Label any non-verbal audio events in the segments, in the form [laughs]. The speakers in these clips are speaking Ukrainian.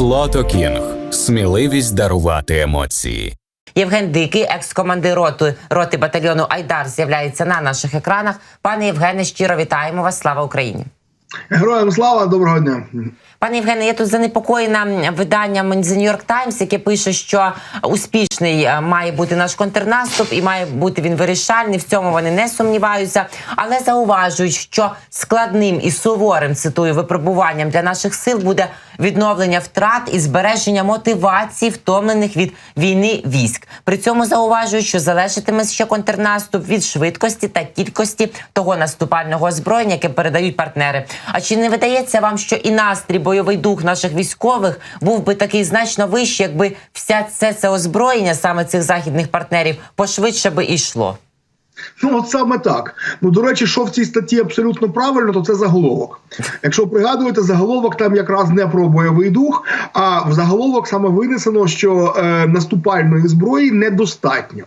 Флото Кінг. Сміливість дарувати емоції. Євген Дикий, екс-командир роти, роти батальйону Айдар, з'являється на наших екранах. Пане Євгене, щиро вітаємо вас. Слава Україні! Героям слава, доброго дня. Пане Євгене, я тут занепокоєна виданням The New York Times, яке пише, що успішний е, має бути наш контрнаступ і має бути він вирішальний. В цьому вони не сумніваються, але зауважують, що складним і суворим цитую випробуванням для наших сил буде відновлення втрат і збереження мотивації, втомлених від війни військ. При цьому зауважують, що залежатиме ще контрнаступ від швидкості та кількості того наступального озброєння, яке передають партнери. А чи не видається вам, що і настрій, бойовий дух наших військових був би такий значно вищий, якби вся це, це озброєння саме цих західних партнерів пошвидше би йшло? Ну, от саме так. Ну, до речі, що в цій статті абсолютно правильно, то це заголовок. Якщо пригадуєте, заголовок там якраз не про бойовий дух, а в заголовок саме винесено, що е, наступальної зброї недостатньо.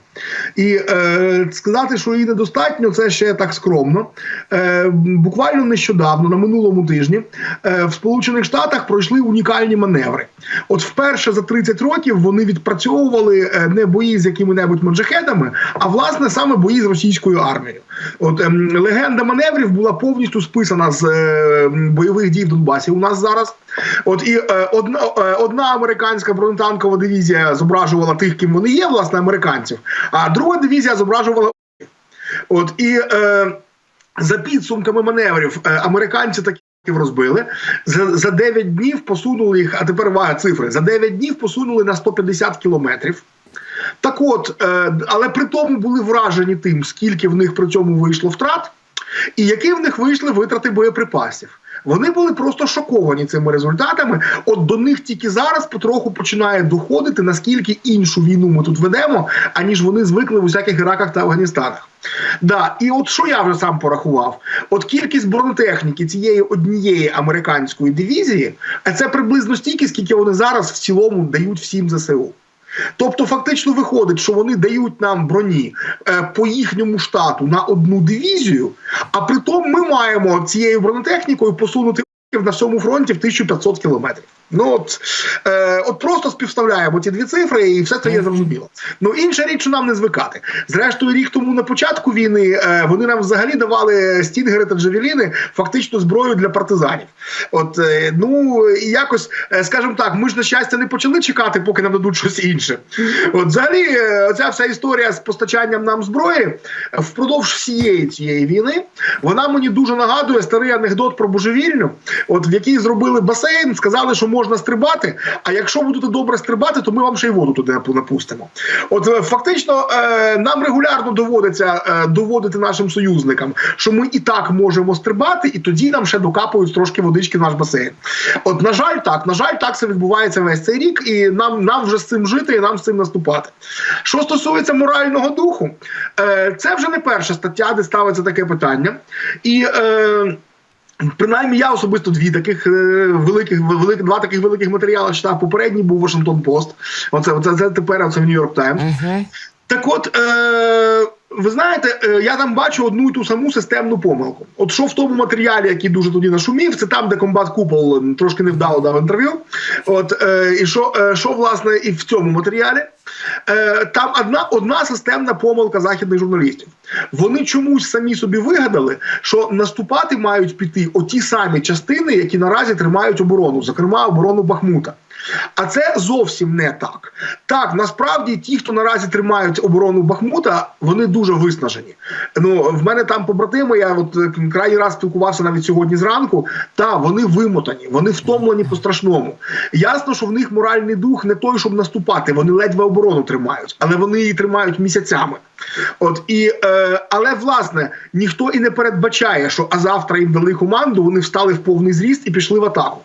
І е, сказати, що її недостатньо, це ще так скромно. Е, буквально нещодавно, на минулому тижні, е, в Сполучених Штатах пройшли унікальні маневри. От вперше за 30 років вони відпрацьовували е, не бої з якими-небудь маджахедами, а власне саме бої з російською армією. От ем, легенда маневрів була повністю списана з е, бойових дій в Донбасі. У нас зараз. От і е, одна, е, одна американська бронетанкова дивізія зображувала тих, ким вони є, власне, американців, а друга дивізія зображувала. От і е, за підсумками маневрів е, американці такі. Розбили за за 9 днів посунули їх. А тепер увага цифри за 9 днів посунули на 150 кілометрів. Так от, е, але при тому були вражені тим, скільки в них при цьому вийшло втрат, і які в них вийшли витрати боєприпасів. Вони були просто шоковані цими результатами. От до них тільки зараз потроху починає доходити, наскільки іншу війну ми тут ведемо, аніж вони звикли в усяких Іраках та Афганістанах. Да, і от що я вже сам порахував: от кількість бронетехніки цієї однієї американської дивізії, а це приблизно стільки, скільки вони зараз в цілому дають всім ЗСУ. Тобто, фактично виходить, що вони дають нам броні е, по їхньому штату на одну дивізію, а при тому ми маємо цією бронетехнікою посунути на всьому фронті в 1500 кілометрів. Ну от е, от просто співставляємо ці дві цифри, і все це є зрозуміло. Ну інша річ, що нам не звикати. Зрештою, рік тому на початку війни е, вони нам взагалі давали стінгери та джавеліни, фактично зброю для партизанів. От е, ну і якось, е, скажімо так, ми ж на щастя не почали чекати, поки нам дадуть щось інше. От взагалі, е, оця вся історія з постачанням нам зброї впродовж всієї цієї війни, вона мені дуже нагадує старий анекдот про божевільню, от в якій зробили басейн, сказали, що можна стрибати. А якщо будете добре стрибати, то ми вам ще й воду туди напустимо. От е, фактично е, нам регулярно доводиться е, доводити нашим союзникам, що ми і так можемо стрибати, і тоді нам ще докапують трошки водички в наш басейн. От на жаль, так на жаль, так це відбувається весь цей рік, і нам нам вже з цим жити, і нам з цим наступати. Що стосується морального духу, це вже не перша стаття, де ставиться таке питання, і. Е, Принаймні, я особисто дві таких е, великих велик, два таких великих матеріали читав. Попередній був Вашингтон Пост. Оце оце це тепер оце в Нью-Йорк Таймс. Так, от е, ви знаєте, е, я там бачу одну і ту саму системну помилку. От що в тому матеріалі, який дуже тоді нашумів, це там, де комбат Купол трошки невдало дав інтерв'ю. От е, і що, е, що власне і в цьому матеріалі. Там одна одна системна помилка західних журналістів. Вони чомусь самі собі вигадали, що наступати мають піти оті самі частини, які наразі тримають оборону, зокрема оборону Бахмута. А це зовсім не так. Так, насправді ті, хто наразі тримають оборону Бахмута, вони дуже виснажені. Ну в мене там побратими. Я от крайній раз спілкувався навіть сьогодні зранку. Та вони вимотані, вони втомлені по страшному. Ясно, що в них моральний дух не той, щоб наступати. Вони ледве оборону тримають, але вони її тримають місяцями. От і е, але власне ніхто і не передбачає, що а завтра їм дали команду, вони встали в повний зріст і пішли в атаку.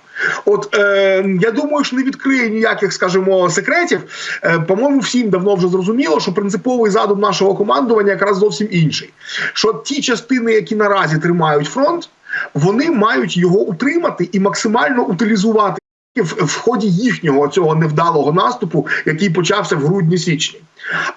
От е, я думаю, що не відкриє ніяких, скажімо, секретів. Е, По-моєму, всім давно вже зрозуміло, що принциповий задум нашого командування якраз зовсім інший. Що ті частини, які наразі тримають фронт, вони мають його утримати і максимально утилізувати в, в ході їхнього цього невдалого наступу, який почався в грудні-січні.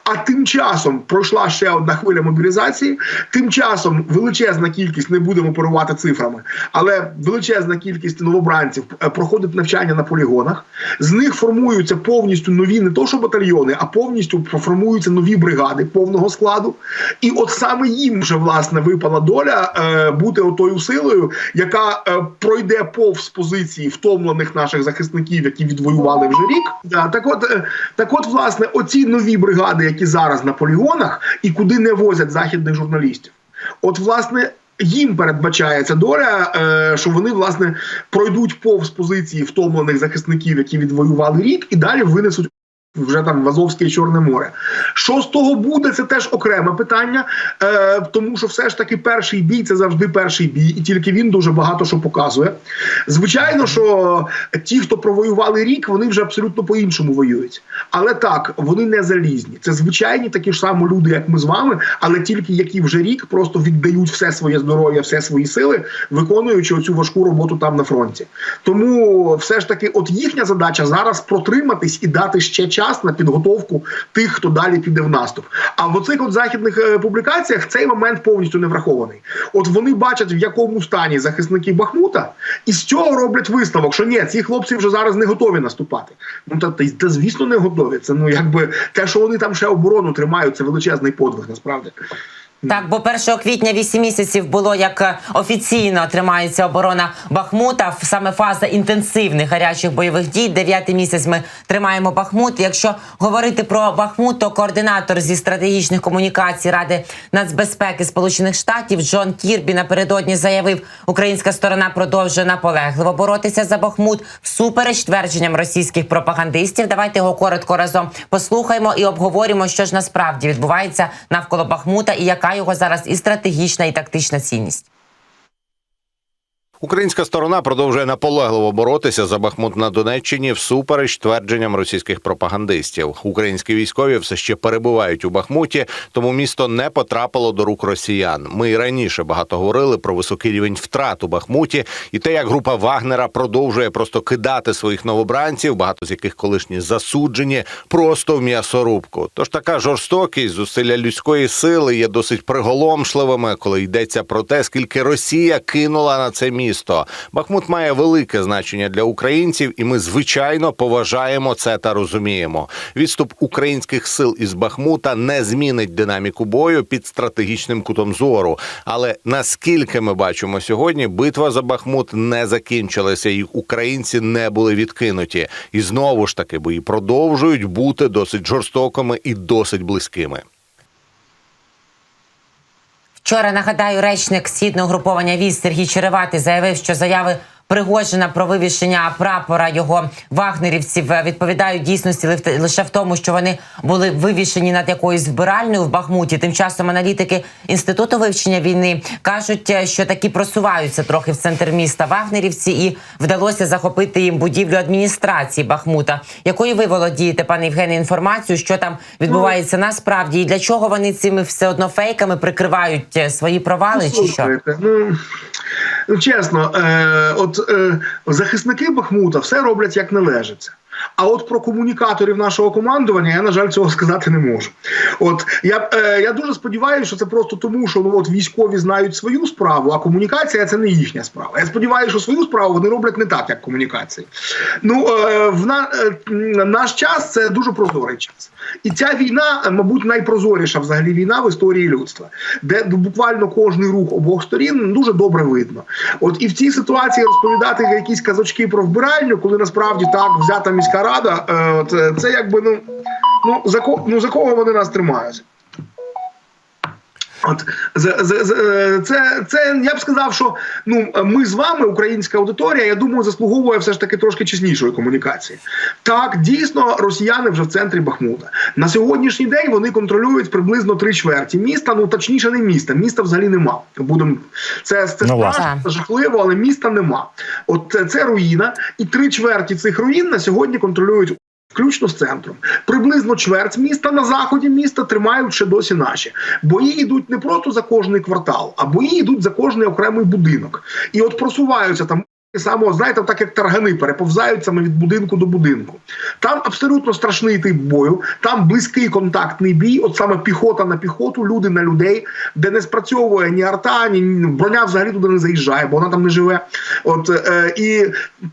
А тим часом пройшла ще одна хвиля мобілізації. Тим часом величезна кількість, не будемо оперувати цифрами, але величезна кількість новобранців е, проходить навчання на полігонах. З них формуються повністю нові, не то що батальйони, а повністю формуються нові бригади повного складу. І от саме їм вже власне випала доля е, бути отою силою, яка е, пройде повз позиції втомлених наших захисників, які відвоювали вже рік. Так, от, е, так, от, власне, оці нові бригади, які зараз на полігонах, і куди не возять західних журналістів. От, власне. Їм передбачається доля, е, що вони власне пройдуть повз позиції втомлених захисників, які відвоювали рік, і далі винесуть вже там в Азовське і Чорне море. Що з того буде, це теж окреме питання, е, тому що все ж таки перший бій це завжди перший бій, і тільки він дуже багато що показує. Звичайно, що ті, хто провоювали рік, вони вже абсолютно по-іншому воюють. Але так, вони не залізні. Це звичайні такі ж самі люди, як ми з вами, але тільки які вже рік просто віддають все своє здоров'я, все свої сили, виконуючи оцю важку роботу там на фронті. Тому все ж таки, от їхня задача зараз протриматись і дати ще час на підготовку тих, хто далі піде в наступ. А в оцих от західних е, публікаціях цей момент повністю не врахований. От вони бачать, в якому стані захисники Бахмута, і з цього роблять висновок, що ні, ці хлопці вже зараз не готові наступати. Ну та, та, та звісно, не готові. Це ну якби те, що вони там ще оборону тримають, це величезний подвиг, насправді. Так, бо 1 квітня 8 місяців було як е, офіційно тримається оборона Бахмута. Саме фаза інтенсивних гарячих бойових дій. Дев'ятий місяць ми тримаємо Бахмут. Якщо говорити про Бахмут, то координатор зі стратегічних комунікацій Ради нацбезпеки Сполучених Штатів Джон Кірбі напередодні заявив, українська сторона продовжує наполегливо боротися за Бахмут всупереч твердженням російських пропагандистів. Давайте його коротко разом послухаємо і обговоримо, що ж насправді відбувається навколо Бахмута і яка його зараз і стратегічна, і тактична цінність. Українська сторона продовжує наполегливо боротися за Бахмут на Донеччині всупереч твердженням російських пропагандистів. Українські військові все ще перебувають у Бахмуті, тому місто не потрапило до рук росіян. Ми і раніше багато говорили про високий рівень втрат у Бахмуті і те, як група Вагнера продовжує просто кидати своїх новобранців, багато з яких колишні засуджені, просто в м'ясорубку. Тож така жорстокість, зусилля людської сили є досить приголомшливими, коли йдеться про те, скільки Росія кинула на це місто. Бахмут має велике значення для українців, і ми звичайно поважаємо це та розуміємо. Відступ українських сил із Бахмута не змінить динаміку бою під стратегічним кутом зору. Але наскільки ми бачимо сьогодні, битва за Бахмут не закінчилася, і українці не були відкинуті. І знову ж таки бої продовжують бути досить жорстокими і досить близькими. Вчора нагадаю, речник східного груповання військ Сергій Череватий заявив, що заяви Пригожина про вивішення прапора його вагнерівців е, відповідають дійсності лише в тому, що вони були вивішені над якоюсь вбиральною в Бахмуті. Тим часом аналітики інституту вивчення війни кажуть, е, що такі просуваються трохи в центр міста вагнерівці, і вдалося захопити їм будівлю адміністрації Бахмута. Якою ви володієте, пане Євгене, інформацію, що там відбувається насправді, і для чого вони цими все одно фейками прикривають е, свої провали, чи що? Ну чесно, е, от е, захисники Бахмута все роблять як належиться. А от про комунікаторів нашого командування я, на жаль, цього [laughs] сказати не можу. От я е, я дуже сподіваюся, що це просто тому, що ну от військові знають свою справу, а комунікація це не їхня справа. Я сподіваюся, що свою справу вони роблять не так, як комунікації. Ну е, в на, е, наш час це дуже прозорий час. І ця війна, е, мабуть, найпрозоріша взагалі війна в історії людства, де буквально кожний рух обох сторін дуже добре видно. От і в цій ситуації розповідати якісь казочки про вбиральню, коли насправді так взята міська рада, е, от, е, це якби ну, ну за ну за кого вони нас тримають? От з- з- з- це, це я б сказав, що ну ми з вами, українська аудиторія, я думаю, заслуговує все ж таки трошки чеснішої комунікації. Так, дійсно, росіяни вже в центрі Бахмута. На сьогоднішній день вони контролюють приблизно три чверті міста. Ну точніше, не міста. Міста взагалі нема. Будемо це, це Ну, страшно, це жахливо, але міста нема. От це, це руїна, і три чверті цих руїн на сьогодні контролюють. Включно з центром, приблизно чверть міста на заході міста тримають ще досі наші. Бої йдуть не просто за кожний квартал, а бої йдуть за кожний окремий будинок. І от просуваються там Само, знаєте, так як таргани переповзають саме від будинку до будинку. Там абсолютно страшний тип бою, там близький контактний бій, от саме піхота на піхоту, люди на людей, де не спрацьовує ні арта, ні ні- броня взагалі туди не заїжджає, бо вона там не живе. От е, і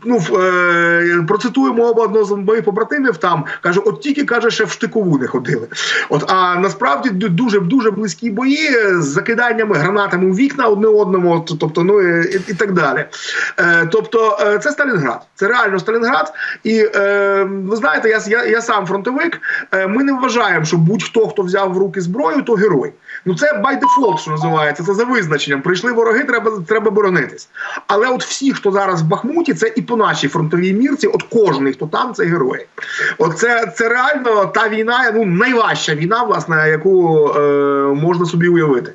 ну е, процитуємо оба одного з моїх побратимів. Там каже: от тільки каже, ще в штикову не ходили. От а насправді дуже дуже близькі бої з закиданнями гранатами у вікна одне одному, от, тобто, ну і, і так далі. Е, тобто, е, це Сталінград, це реально Сталінград. І е, ви знаєте, я, я, я сам фронтовик. Е, ми не вважаємо, що будь-хто, хто взяв в руки зброю, то герой. Ну це by default, що називається, це за визначенням. Прийшли вороги, треба, треба боронитись. Але от всі, хто зараз в Бахмуті, це і по нашій фронтовій мірці, от кожний, хто там, це герої. От це, це реально та війна, ну найважча війна, власне, яку е, можна собі уявити.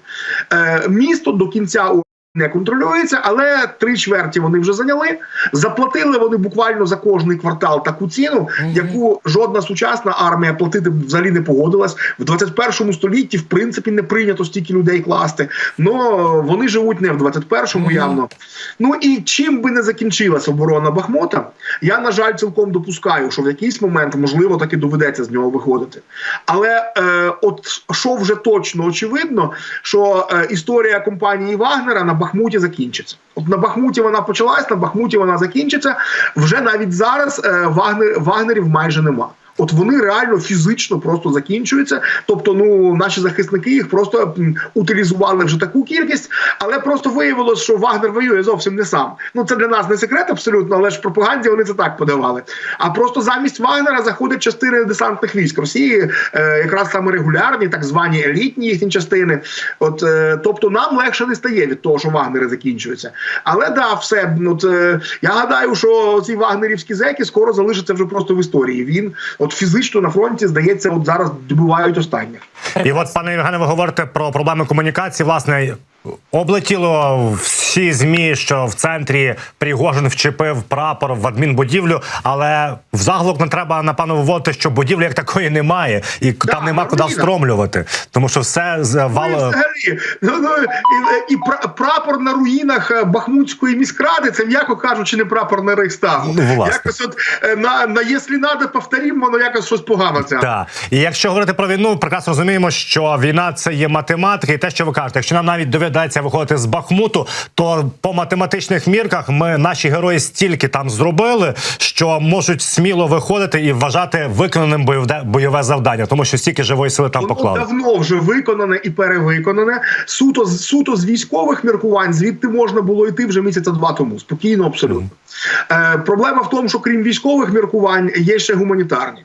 Е, місто до кінця у- не контролюється, але три чверті вони вже зайняли. Заплатили вони буквально за кожний квартал таку ціну, яку жодна сучасна армія платити взагалі не погодилась. В 21 столітті, в принципі, не прийнято стільки людей класти. Ну вони живуть не в 21-му явно. Ну і чим би не закінчилась оборона Бахмута, я на жаль цілком допускаю, що в якийсь момент можливо таки доведеться з нього виходити. Але е, от що вже точно очевидно, що е, історія компанії Вагнера на Бахмуті закінчиться. От на Бахмуті вона почалась, на Бахмуті вона закінчиться. Вже навіть зараз е, Вагнер, Вагнерів майже нема. От вони реально фізично просто закінчуються. Тобто, ну наші захисники їх просто утилізували вже таку кількість, але просто виявилось, що Вагнер воює зовсім не сам. Ну це для нас не секрет абсолютно, але ж пропаганді вони це так подавали. А просто замість Вагнера заходять частини десантних військ Росії, е, якраз саме регулярні, так звані елітні їхні частини. От е, тобто нам легше не стає від того, що Вагнери закінчуються. Але да, все от, е, я гадаю, що ці вагнерівські зеки скоро залишаться вже просто в історії. Він от фізично на фронті здається, от зараз добувають останніх. І от, пане Євгене, ви говорите про проблеми комунікації. Власне, облетіло всі змі, що в центрі Пригожин вчепив прапор в адмінбудівлю, але в заголовок не треба напевно вводити, що будівлі як такої немає, і там нема куди встромлювати, тому що все Ну, взагалі, ну, ну, і, і прапор на руїнах е, Бахмутської міськради, це м'яко кажучи, не прапор на Рейхстагу. Ну, власне. Якось от е, на, на «Якщо надо, повторимо, воно якось щось погано це. Так. І якщо говорити про війну, прекрасно розуміємо, що війна це є математика, і те, що ви кажете, якщо нам навіть доведеться виходити з Бахмуту, то по математичних мірках ми наші герої стільки там зробили, що можуть сміло виходити і вважати виконаним бойове, бойове завдання, тому що стільки живої сили там Воно поклали. давно вже виконане і перевиконане. Суто з суто з військових міркувань звідти можна було йти вже місяця два тому. Спокійно, абсолютно. Е, проблема в тому, що крім військових міркувань є ще гуманітарні.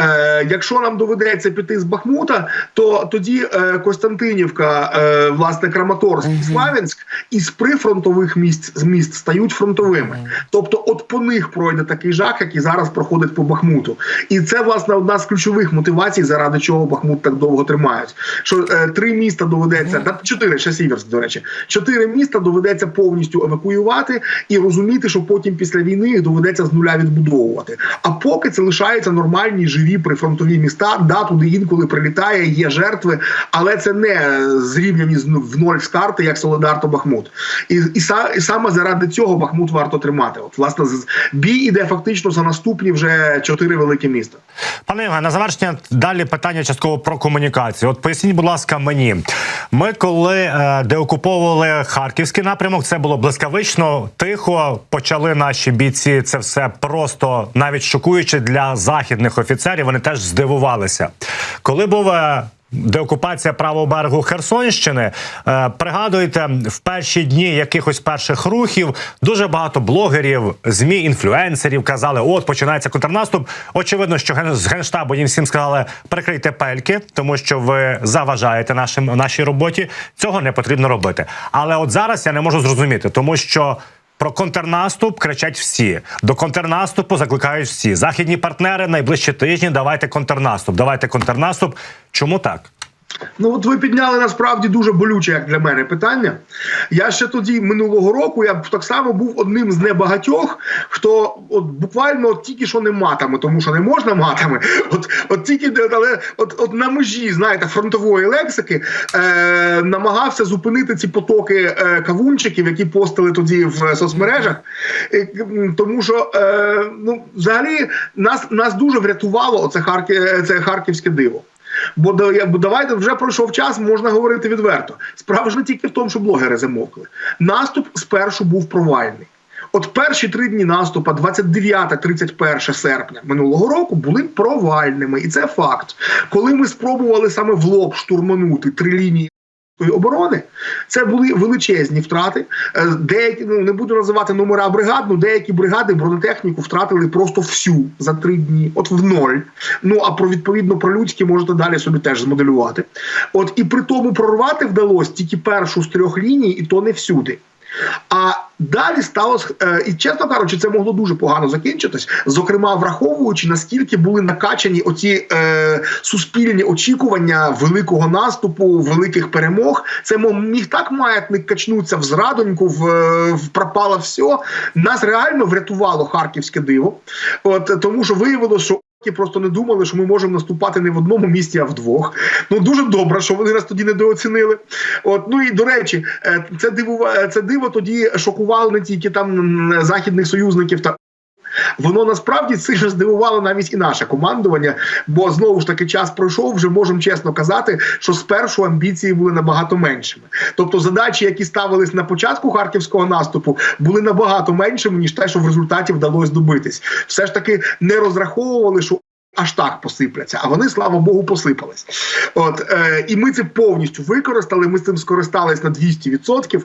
Е, якщо нам доведеться піти з Бахмута, то тоді е, Костянтинівка, е, власне, Краматорськ і Славянськ із прифронтових місць з міст стають фронтовими. Тобто, от по них пройде такий жах, який зараз проходить по Бахмуту. І це власне одна з ключових мотивацій, заради чого Бахмут так довго тримають. Що е, три міста доведеться, та чотири ще Сіверськ, до речі, чотири міста доведеться повністю евакуювати і розуміти, що потім після війни їх доведеться з нуля відбудовувати. А поки це лишаються нормальні живі прифронтові міста. Да, туди інколи прилітає, є жертви, але це не зрівняні в ноль з карти, як Солидар то Бахмут. І, і, і саме заради цього Бахмут варто тримати. От власне бій іде фактично за наступні вже чотири великі міста. Пане Євгене, на завершення далі питання частково про комунікацію. От поясніть, будь ласка, мені. Ми коли е, деокуповували харківський напрямок, це було блискавично, тихо. Почали наші бійці це все просто навіть шокуюче для західних офіцерів. Вони теж здивувалися. Коли був е, деокупація правого берегу Херсонщини. Е, пригадуйте, в перші дні якихось перших рухів дуже багато блогерів, змі, інфлюенсерів казали: от починається контрнаступ. Очевидно, що з генштабу їм всім сказали прикрийте пельки, тому що ви заважаєте нашим нашій роботі. Цього не потрібно робити. Але от зараз я не можу зрозуміти, тому що. Про контрнаступ кричать всі. До контрнаступу закликають всі. Західні партнери найближчі тижні. Давайте контрнаступ. Давайте контрнаступ. Чому так? Ну, от ви підняли насправді дуже болюче, як для мене, питання. Я ще тоді минулого року я так само був одним з небагатьох, хто от буквально от тільки що не матами, тому що не можна матами. От, от тільки але от, от на межі, знаєте, фронтової лексики е, намагався зупинити ці потоки е, кавунчиків, які постили тоді в соцмережах. Е, тому що е, ну, взагалі нас, нас дуже врятувало оце Харків, це харківське диво. Бо давайте вже пройшов час, можна говорити відверто. Справа ж не тільки в тому, що блогери замовкли. Наступ спершу був провальний. От перші три дні наступа, 29-31 серпня минулого року, були провальними, і це факт. Коли ми спробували саме в лоб штурманути три лінії. Оборони це були величезні втрати. Е, Деякі ну не буду називати номера бригад, ну деякі бригади бронетехніку втратили просто всю за три дні, от в ноль. Ну а про відповідно про людські можете далі собі теж змоделювати. От і при тому прорвати вдалося тільки першу з трьох ліній, і то не всюди. А далі сталося, е, і чесно кажучи, це могло дуже погано закінчитись, зокрема враховуючи наскільки були накачані оці е, суспільні очікування великого наступу, великих перемог. Це міг так маятник качнутися в зрадоньку, в, е, в пропало все. Нас реально врятувало харківське диво, от тому, що виявилося, що. Які просто не думали, що ми можемо наступати не в одному місті, а в двох. Ну дуже добре, що вони нас тоді недооцінили. От ну і до речі, е, це диво, це диво тоді шокувало не тільки там західних союзників та. Воно насправді сильно здивувало навіть і наше командування, бо знову ж таки час пройшов. Вже можемо чесно казати, що спершу амбіції були набагато меншими. Тобто задачі, які ставились на початку харківського наступу, були набагато меншими ніж те, що в результаті вдалося добитись. Все ж таки не розраховували, що. Аж так посипляться, а вони, слава Богу, посипались. От е, і ми це повністю використали. Ми з цим скористались на 200%,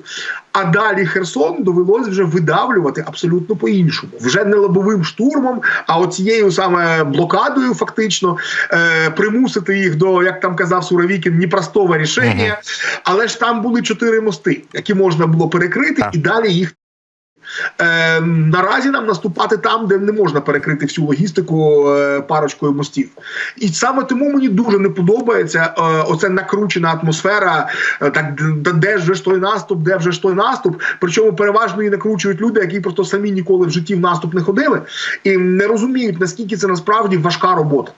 А далі Херсон довелось вже видавлювати абсолютно по-іншому, вже не лобовим штурмом, а оцією саме блокадою, фактично е, примусити їх до, як там казав Суровікін, непростого рішення. Але ж там були чотири мости, які можна було перекрити, Так. і далі їх. Е, наразі нам наступати там, де не можна перекрити всю логістику е, парочкою мостів, і саме тому мені дуже не подобається е, оця накручена атмосфера. е, так де, ж той наступ, де вже ж той наступ. Причому переважно її накручують люди, які просто самі ніколи в житті в наступ не ходили, і не розуміють наскільки це насправді важка робота.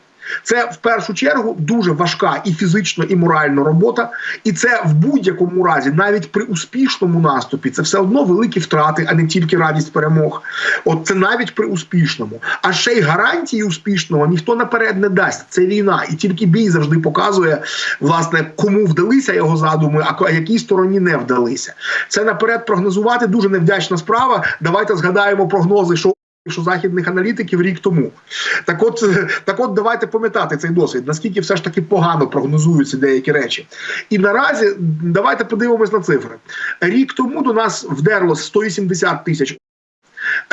Це в першу чергу дуже важка і фізично, і морально робота, і це в будь-якому разі, навіть при успішному наступі, це все одно великі втрати, а не тільки радість перемог. От це навіть при успішному. А ще й гарантії успішного ніхто наперед не дасть. Це війна, і тільки бій завжди показує, власне, кому вдалися його задуми, а якій стороні не вдалися. Це наперед прогнозувати дуже невдячна справа. Давайте згадаємо прогнози, що. Що західних аналітиків рік тому, так от [laughs] так от давайте пам'ятати цей досвід, наскільки все ж таки погано прогнозуються деякі речі. І наразі давайте подивимось на цифри. Рік тому до нас вдерло 180 тисяч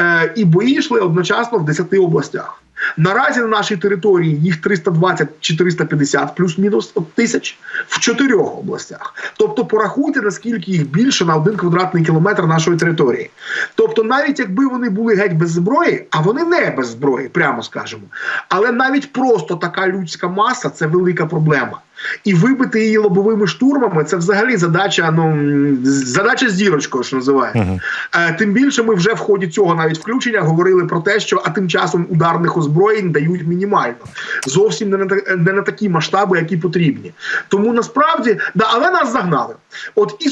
е, і бої йшли одночасно в 10 областях. Наразі на нашій території їх 320 чи 350 плюс-мінус тисяч в чотирьох областях. Тобто порахуйте, наскільки їх більше на один квадратний кілометр нашої території. Тобто, навіть якби вони були геть без зброї, а вони не без зброї, прямо скажемо. Але навіть просто така людська маса це велика проблема. І вибити її лобовими штурмами це взагалі задача. Ну задача з дірочкою, що називається. Е, Тим більше ми вже в ході цього навіть включення говорили про те, що а тим часом ударних озброєнь дають мінімально, зовсім не на не на такі масштаби, які потрібні. Тому насправді да, але нас загнали. От і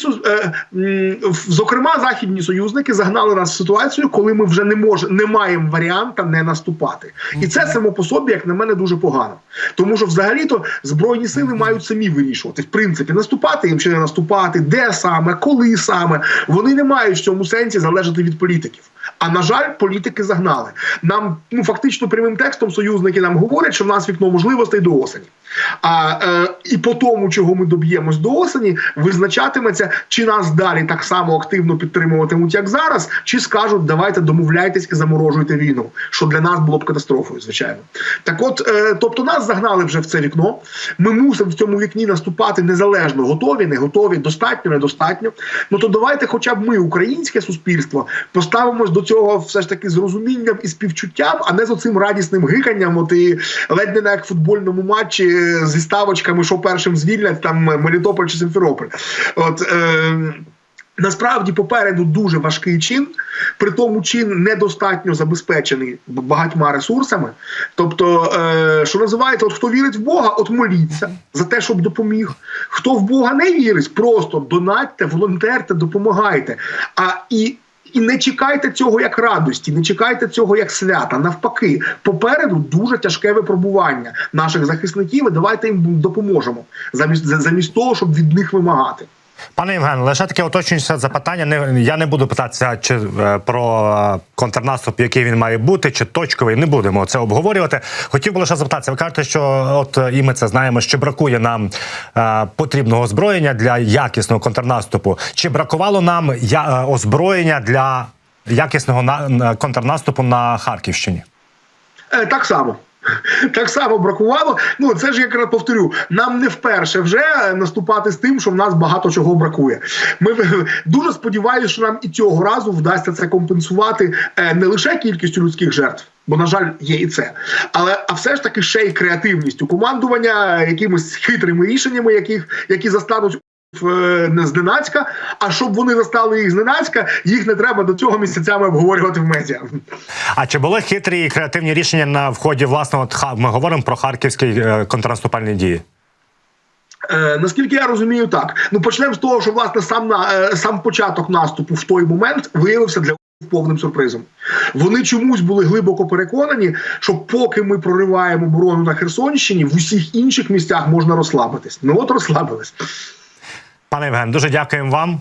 е, зокрема, західні союзники загнали нас в ситуацію, коли ми вже не мож, не маємо варіанта не наступати, і це само по собі, як на мене, дуже погано. Тому що взагалі-то збройні сили мають самі вирішувати в принципі наступати їм чи не наступати, де саме, коли саме. Вони не мають в цьому сенсі залежати від політиків. А на жаль, політики загнали. Нам ну фактично прямим текстом союзники нам говорять, що в нас вікно можливостей до осені. А е, і по тому, чого ми доб'ємось до осені, визначатиметься, чи нас далі так само активно підтримуватимуть, як зараз, чи скажуть, давайте домовляйтесь і заморожуйте війну, що для нас було б катастрофою, звичайно. Так, от, е, тобто, нас загнали вже в це вікно. Ми мусимо в цьому вікні наступати незалежно, готові, не готові, достатньо, недостатньо. Ну то давайте, хоча б ми, українське суспільство, поставимось до цього все ж таки з розумінням і співчуттям, а не з оцим радісним гиканням. От і ледь не на як футбольному матчі е, зі ставочками, що першим звільнять там Мелітополь чи Симферополь. От е, Насправді попереду дуже важкий чин, при тому чин недостатньо забезпечений багатьма ресурсами. Тобто, е, що називається, от хто вірить в Бога, от моліться за те, щоб допоміг. Хто в Бога не вірить, просто донатьте, волонтерте, допомагайте. А і. І не чекайте цього як радості, не чекайте цього як свята. Навпаки, попереду дуже тяжке випробування наших захисників. і Давайте їм допоможемо замість замість того, щоб від них вимагати. Пане Євген, лише таке уточнюється запитання. Не я не буду питатися чи е, про е, контрнаступ, який він має бути, чи точковий. Не будемо це обговорювати. Хотів би лише запитатися. Ви кажете, що от е, і ми це знаємо, що бракує нам е, потрібного озброєння для якісного контрнаступу. Чи бракувало нам я, е, озброєння для якісного на контрнаступу на Харківщині? Е, так само. Так само бракувало. Ну це ж якраз повторю. Нам не вперше вже наступати з тим, що в нас багато чого бракує. Ми [laughs] дуже сподіваюся, що нам і цього разу вдасться це компенсувати е, не лише кількістю людських жертв. Бо, на жаль, є і це, але а все ж таки ще й креативністю командування, якимись хитрими рішеннями, яких які застануть е, зненацька. А щоб вони застали їх зненацька, їх не треба до цього місяцями обговорювати в медіа. А чи були хитрі і креативні рішення на вході власного от ха- Ми говоримо про харківські е, контрнаступальні дії. Е, наскільки я розумію, так ну почнемо з того, що власне сам на е, сам початок наступу в той момент виявився для повним сюрпризом. Вони чомусь були глибоко переконані, що поки ми прориваємо оборону на Херсонщині, в усіх інших місцях можна розслабитись. Ну от розслабились. Пане Євген, дуже дякуємо вам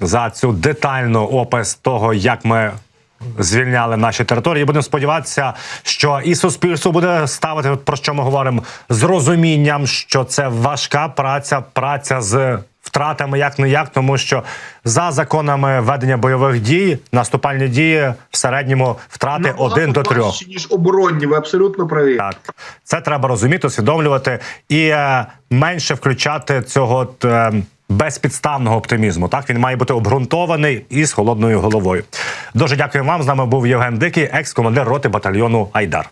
за цю детальну опис того, як ми звільняли наші території. Будемо сподіватися, що і суспільство буде ставити про що ми говоримо з розумінням, що це важка праця, праця з втратами як не як, тому що за законами ведення бойових дій наступальні дії в середньому втрати один до трьох. ніж оборонні. Ви абсолютно праві. Так, це треба розуміти, усвідомлювати і е, менше включати цього е, безпідставного оптимізму. Так він має бути обґрунтований і з холодною головою. Дуже дякую вам. З нами був Євген Дикий, екс-командир роти батальйону Айдар.